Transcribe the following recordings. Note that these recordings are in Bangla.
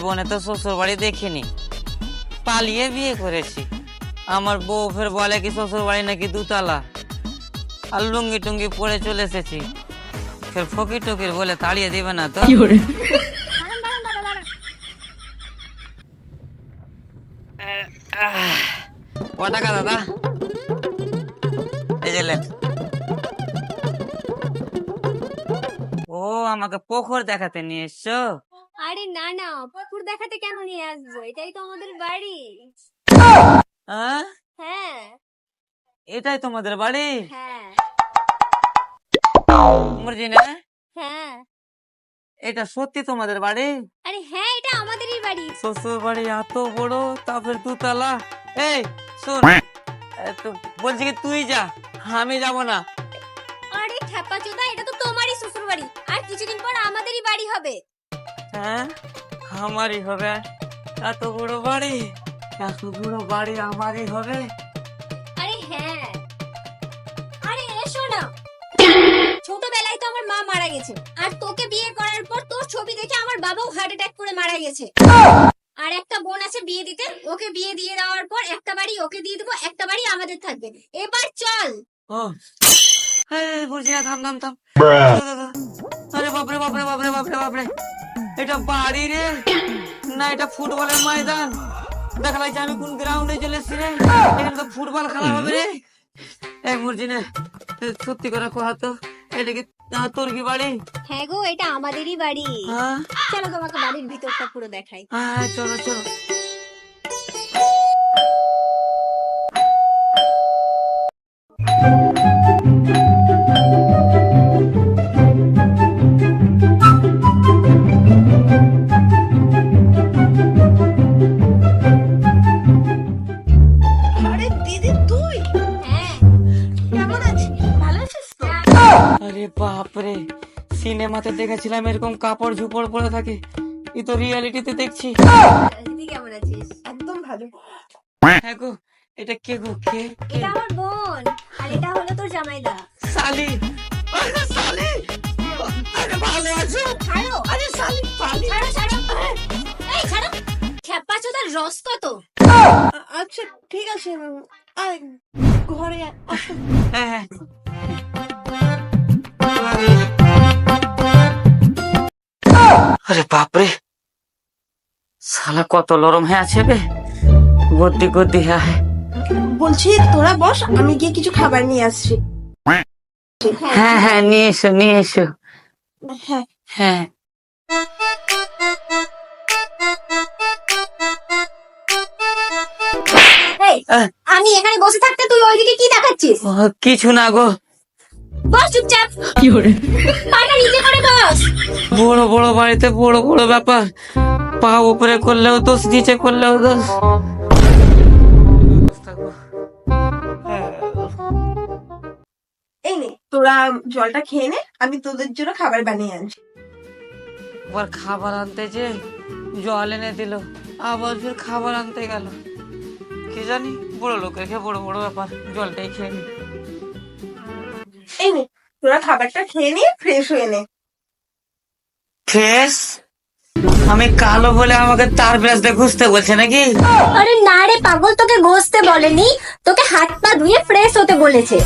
জীবনে তো শ্বশুর বাড়ি দেখিনি। পালিয়ে বিয়ে করেছি। আমার বউ ফের বলে কি শ্বশুর বাড়ি নাকি দুতলা। আর লুঙ্গি টুঙ্গি পরে চলে এসেছি। ফের ফকির টকির বলে তাড়িয়ে দিবে না তো। ক টাকা দাদা? এই যে ও আমাকে পোখর দেখাতে নিয়ে এসছো? আরে না না পুকুর দেখাতে কেন নিয়ে আসব? এটাই তো আমাদের বাড়ি। হ্যাঁ হ্যাঁ। এটাই তোমাদের বাড়ি? হ্যাঁ। মর্জিনা হ্যাঁ। এটা সত্যি তোমাদের বাড়ি? আরে হ্যাঁ এটা আমাদেরই বাড়ি। শ্বশুর বাড়ি এত বড় তারপর দুতলা। এই শোন তো বলছি কি তুই যা আমি যাব না। আরে খ্যাপা চোদা এটা তো তোমারই শ্বশুর বাড়ি আর কিছুদিন পর আমাদেরই বাড়ি হবে। হ্যাঁ? আমারই হবে। এত বড় বাড়ি? এত বড় বাড়ি আমারই হবে? আরে হ্যাঁ। আরে এসো না। ছোটবেলায় তো আমার মা মারা গেছে। আর তোকে বিয়ে করার পর তোর ছবি দেখে আমার বাবাও হার্ট অ্যাটাক করে মারা গেছে। আর একটা বোন আছে বিয়ে দিতে। ওকে বিয়ে দিয়ে দেওয়ার পর একটা বাড়ি ওকে দিয়ে দেবো একটা বাড়ি আমাদের থাকবে। এবার চল। ও। এই বলছি না থাম থাম থাম। আরে বাপরে বাপরে বাপরে বাপরে বাপরে। এটা বাড়ি রে। না এটা ফুটবলের ময়দান। দেখা লাগছে আমি কোন গ্রাউন্ডে চলে এসেছি রে। এখানে তো ফুটবল খেলা হবে রে। এক মুরজিনে সত্যি করে তো এটা কি তোর কি বাড়ি? হ্যাঁ গো এটা আমাদেরই বাড়ি। হ্যাঁ? চলো তোমাকে বাড়ির ভিতরটা পুরো দেখাই। হ্যাঁ চলো চলো। আরে সিনেমাতে দেখেছিলাম এরকম কাপড় ঝুপড় পরে থাকে। এই তো রিয়ালিটিতে দেখছি। দিদি কেমন আছিস? একদম ভালো। হ্যাঁ গো এটা কে গো? কে? এটা আমার বোন। আর এটা হলো তোর জামাইদা। সালি। আরে সালি! আরে ভালো আছো? ছাড়ো। আরে সালি সালি ছাড়ো ছাড়ো। এই ছাড়ো। চোদার রস কত? আচ্ছা ঠিক আছে আয় ঘরে আয়। হ্যাঁ। আরে বাপরে। শালা কত লরম হয়ে আছে বে। গদ্দি গদ্দি হ্যাঁ। বলছি তোরা বস আমি গিয়ে কিছু খাবার নিয়ে আসছি। হ্যাঁ হ্যাঁ নিয়ে এসো নিয়ে এসো। হ্যাঁ। হ্যাঁ। আমি এখানে বসে থাকতে তুই ওইদিকে কি দেখাচ্ছিস? ও, কিছু না গো। বস চুপচাপ। পাটা নিচে করে বস বড় বড় বাড়িতে বড় বড় ব্যাপার। পা উপরে করলেও দোষ নিচে করলেও দোষ। এই নে তোরা জলটা খেয়ে নে আমি তোদের জন্য খাবার বানিয়ে আনছি। আবার খাবার আনতে যে জল এনে দিল আবার ফির খাবার আনতে গেল। কি জানি বড় লোকের খেয়ে বড় বড় ব্যাপার জলটাই খেয়ে নি। এই নে তোরা খাবারটা খেয়ে নিয়ে ফ্রেশ হয়ে নে। ফ্রেশ আমি কালো বলে আমাকে তার ব্রাশ দিয়ে ঘুষতে বলছে নাকি? আরে না রে পাগল তোকে ঘষতে বলেনি। তোকে হাত পা ধুয়ে ফ্রেশ হতে বলেছে।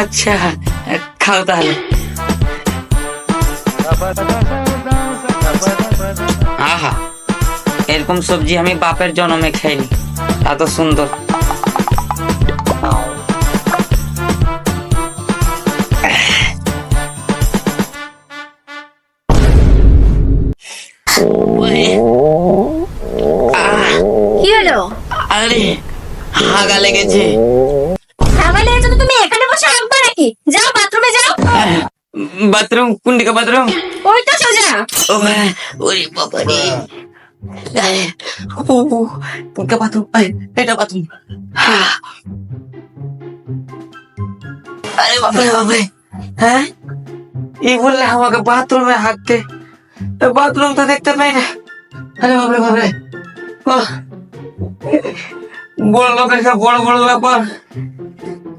আচ্ছা খাও তাহলে। আহা এরকম সবজি আমি বাপের জন্মে খাইনি। এত সুন্দর। লেগেছে। তুমি এখানে বসে রাখবে নাকি? যাও বাথরুমে যাও। বাথরুম কোন দিকে বাথরুম? ওই তো সোজা। ও ওরে বাবা রে। ও কোনটা বাথরুম? এটা বাথরুম। আরে বাপরে বাপরে হ্যাঁ? এই বললে আমাকে বাথরুমে হাঁকতে বাথরুম তো দেখতে পাই না। আরে বাপরে বাপরে ও, বড় লোকের সব বড় বড় ব্যাপার।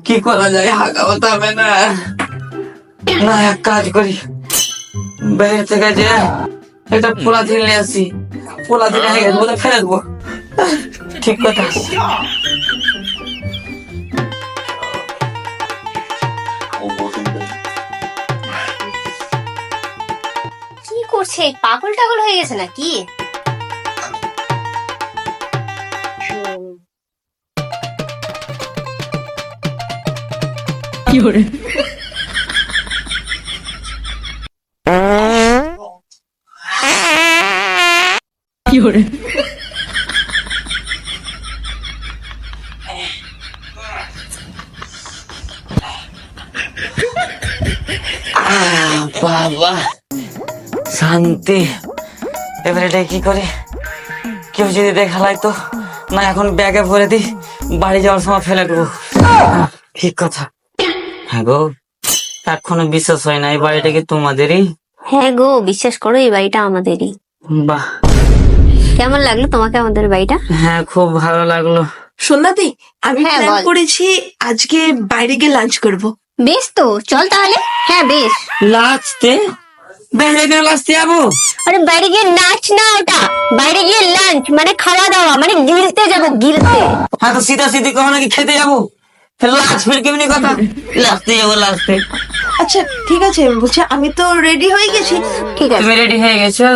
কি করা যায়? হাঁকা হবে না। না, এক কাজ করি। বাইরে থেকে যে এটা পোলাথিন নিয়ে আসি। পোলা দিনে হয়ে গেছে ফেলে দেবো। ঠিক কথা। কি করছে? পাগল টাগল হয়ে গেছে নাকি? আহ, বাবা শান্তি। এবার এটা কি করে? কেউ যদি দেখালাই তো না এখন ব্যাগে ভরে দি বাড়ি যাওয়ার সময় ফেলে দেবো। ঠিক কথা। হ্যাঁ গো এখনও বিশ্বাস হয় না এই বাড়িটা কি তোমাদেরই? হ্যাঁ গো বিশ্বাস করো এই বাড়িটা আমাদেরই। বাহ। কেমন লাগল তোমাকে আমাদের বাড়িটা? হ্যাঁ খুব ভালো লাগল। সোনাদি আমি হ্যাঁ, প্ল্যান বল। করেছি আজকে বাইরে গিয়ে লাঞ্চ করব। বেশ তো চল তাহলে। হ্যাঁ বেশ। লাস্টে বেড়ে গেলে লাস্টে যাব? আরে বাইরে গিয়ে নাচ না ওটা। বাইরে গিয়ে লাঞ্চ মানে খাওয়া দাওয়া মানে গিলতে যাব গিলতে। হ্যাঁ তো সিধা সিধি কখনো নাকি খেতে যাব? লাস্ট ফির কেমনি কথা? লাস্টে যাব লাস্টে আচ্ছা ঠিক আছে বলছি আমি তো রেডি হয়ে গেছি। ঠিক আছে। তুমি রেডি হয়ে গেছো?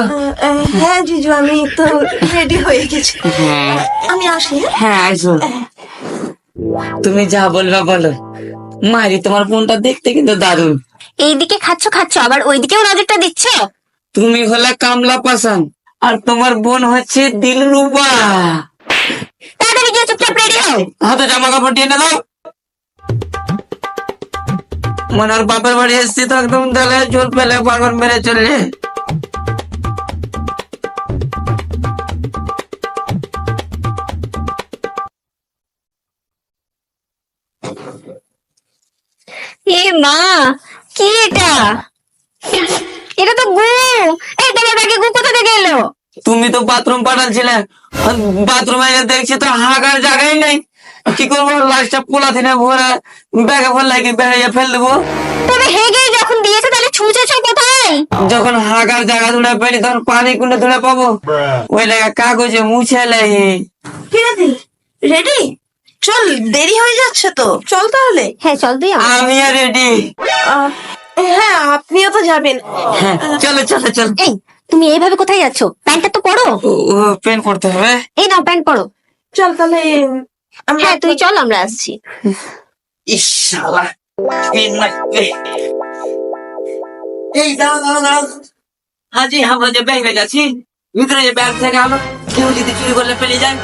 হ্যাঁ জিজু আমি তো রেডি হয়ে গেছি। হ্যাঁ। আমি আসি হ্যাঁ? হ্যাঁ আইসো তুমি যা বলবা বলো। মারি তোমার বোনটা দেখতে কিন্তু দারুণ। এইদিকে খাচ্ছ খাচ্ছ আবার ওইদিকেও নজরটা দিচ্ছ? তুমি হলে কামলা পাসান আর তোমার বোন হচ্ছে দিলরুবা। তাড়াতাড়ি গিয়ে চুপচাপ রেডি হও। হাতে জামা কাপড় দিয়ে না দাও। মনার বাপের বাড়ি এসছি তো একদম তাহলে জোর পেলে পাগল মেরে চললে। এ মা কি এটা? এটা তো গু। এই তোমার ব্যাগে গু কোথা থেকে এলো? তুমি তো বাথরুম পাঠাচ্ছিলে বাথরুমে দেখছি তো হাগার জায়গায় নেই। কি করব? লাস্টটা পোলা থেকে ভরে ব্যাগে ভর লাগে বেড়ে ফেল দেবো। তবে হেগে যখন দিয়েছে তাহলে ছুঁচেছ কোথায়? যখন হাগার জায়গা ধুলে পেলি তখন পানি কুন্ডে ধুলে পাবো। ওই লাগা কাগজে মুছে রেডি চল দেরি হয়ে যাচ্ছে তো। চল তাহলে। হ্যাঁ চল তুই রেডি হ্যাঁ আপনিও তো যাবেন। হ্যাঁ চলো চলো চলো। এই তুমি এইভাবে কোথায় যাচ্ছ? প্যান্টটা তো পরো। ও পেন করতে হবে। এই নাও প্যান্ট পরো। চল তাহলে হ্যাঁ তুই চল আমরা আসছি। এই দাও দাও দাও হাজি আমরা যে ব্যাগে যাচ্ছি ভিতরে যে ব্যাগ থেকে আলো কেউ যদি চুরি করলে পেলে যায়।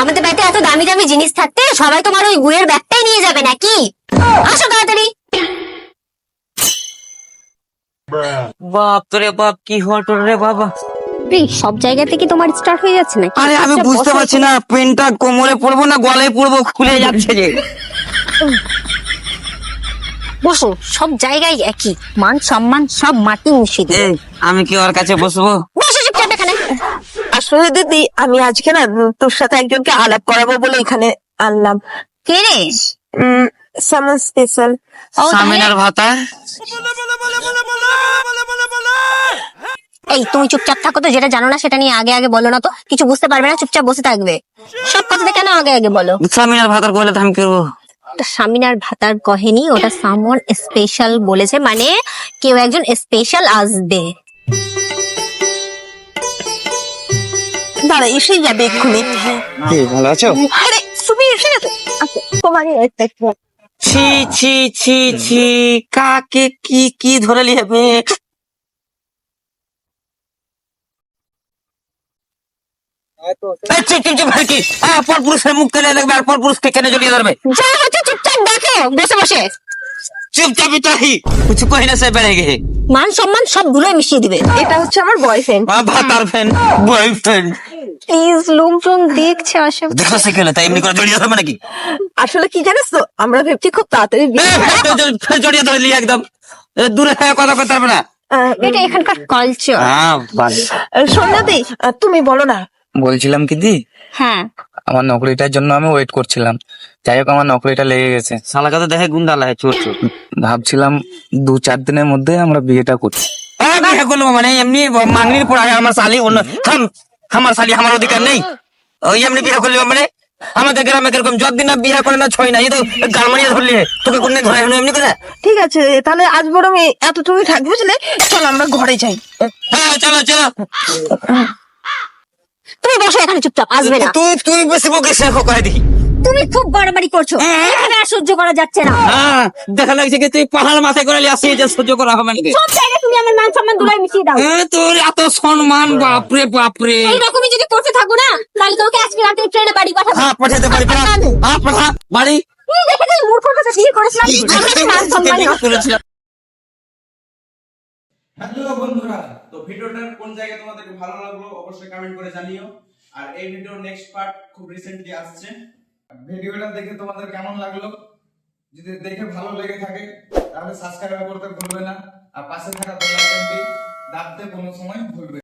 আমাদের বাড়িতে এত দামি দামি জিনিস থাকতে সবাই তোমার ওই গুয়ের ব্যাগটাই নিয়ে যাবে নাকি? আসো তাড়াতাড়ি। বাপ তোরে বাপ কি হটর রে বাবা। সব জায়গা থেকে তোমার স্টার্ট হয়ে যাচ্ছে নাকি আরে আমি আচ্ছা, বুঝতে পারছি না পেনটা কোমরে পড়ব না গলায় পড়ব খুলে যাচ্ছে যে বসো সব জায়গায় একই মান সম্মান সব মাটি মিশিয়ে দিবে আমি কি ওর কাছে বসবো বসো চুপচাপ এখানে আসলে দিদি আমি আজকে না তোর সাথে একজনকে আলাপ করাবো বলে এখানে আনলাম কে রে সামান স্পেশাল সামিনার ভাতা এই তুমি চুপচাপ থাকো তো যেটা জানো না সেটা নিয়ে আগে আগে বলো না তো। কিছু বুঝতে পারবে না চুপচাপ বসে থাকবে। সব কথাতে কেন আগে আগে বলো? সামিনার ভাতার বলে তো আমি করব ওটা স্বামীনার ভাতার কহেনি ওটা সামন স্পেশাল বলেছে মানে কেউ একজন স্পেশাল আসবে। দাঁড়া এসেই যাবে এক্ষুনি। কি ভালো আছো? আরে সুমি এসে গেছে। আচ্ছা, ছি ছি ছি ছি কাকে কি কি ধরে লিয়াবে চুপ চুপ চুপ আর কি? পর পুরুষের মুখ কেনে দেখবে আর পর পুরুষকে কেনে জড়িয়ে ধরবে। যা হচ্ছে চুপচাপ দেখো বসে বসে। চুপচাপই তাই কিছু কহি না সে বেড়ে গেছে। মান সম্মান সব ধুলোয় মিশিয়ে দিবে। এটা হচ্ছে আমার বয়ফ্রেন্ড ভাতার ফ্যান বয়ফ্রেন্ড প্লিজ লোকজন দেখছে আসে দেখো সে কেন তাই এমনি করে জড়িয়ে ধরবে নাকি? আসলে কি জানিস তো আমরা ভেবছি খুব তাড়াতাড়ি জড়িয়ে ধরলি একদম। দূরে থেকে কথা না। এটা এখানকার কালচার হ্যাঁ আহ, তুমি বলো না বলছিলাম কি দি? হ্যাঁ। আমার নকরিটার জন্য আমি ওয়েট করছিলাম। যাই হোক আমার নকরিটা লেগে গেছে। শালা কথা দেখে গুন্ডা লাগে চোর চোর। ভাবছিলাম দু চার দিনের মধ্যে আমরা বিয়েটা করছি। বিয়ে করল মানে এমনি মাংনির পর আগে আমার শালি অন্য থাম আমার শালি আমার অধিকার নেই। ওই এমনি বিয়ে করলি মানে আমাদের গ্রামে কীরকম যতদিন না বিয়ে করে না ছয় না এই তো গালমারিয়া ধরলি তোকে কোন ধরে এমনি এমনি করে? ঠিক আছে তাহলে আজ বরং এই- এতটুকুই থাকবে বুঝলে? চলো আমরা ঘরে যাই। হ্যাঁ চলো চলো। তুমি বসো এখানে চুপচাপ আসবে না। তুই তুই বেশি বকিস না খোকা দেখি। তুমি খুব বাড়াবাড়ি করছ এখানে আর সহ্য করা যাচ্ছে না। হ্যাঁ দেখা লাগছে কি তুই পাহাড় মাথায় করে আসি যে সহ্য করা হবে নাকি? সব জায়গায় তুমি আমার মান সম্মান দুলাই মিশিয়ে দাও। এ, তোর এত সম্মান বাপ রে বাপরে বাপরে। এইরকমই যদি করতে থাকো না তাহলে তোকে আজকে রাতে ট্রেনে বাড়ি পাঠাবো। হ্যাঁ পাঠাতে পারি পাঠা। হ্যাঁ পাঠা বাড়ি। তুই দেখে যে মূর্খর কাছে বিয়ে করেছিলাম। মান সম্মান। করেছিলাম। হ্যালো বন্ধুরা তো ভিডিওটা কোন জায়গায় তোমাদের ভালো লাগল অবশ্যই কমেন্ট করে জানিও। আর এই ভিডিওর নেক্সট পার্ট খুব রিসেন্টলি আসছে। ভিডিওটা দেখে তোমাদের কেমন লাগল? যদি দেখে ভালো লেগে থাকে, তাহলে সাবস্ক্রাইব করতে ভুলবে না। আর পাশে থাকা বেল আইকনটি দাবতে কোনো সময় ভুলবে।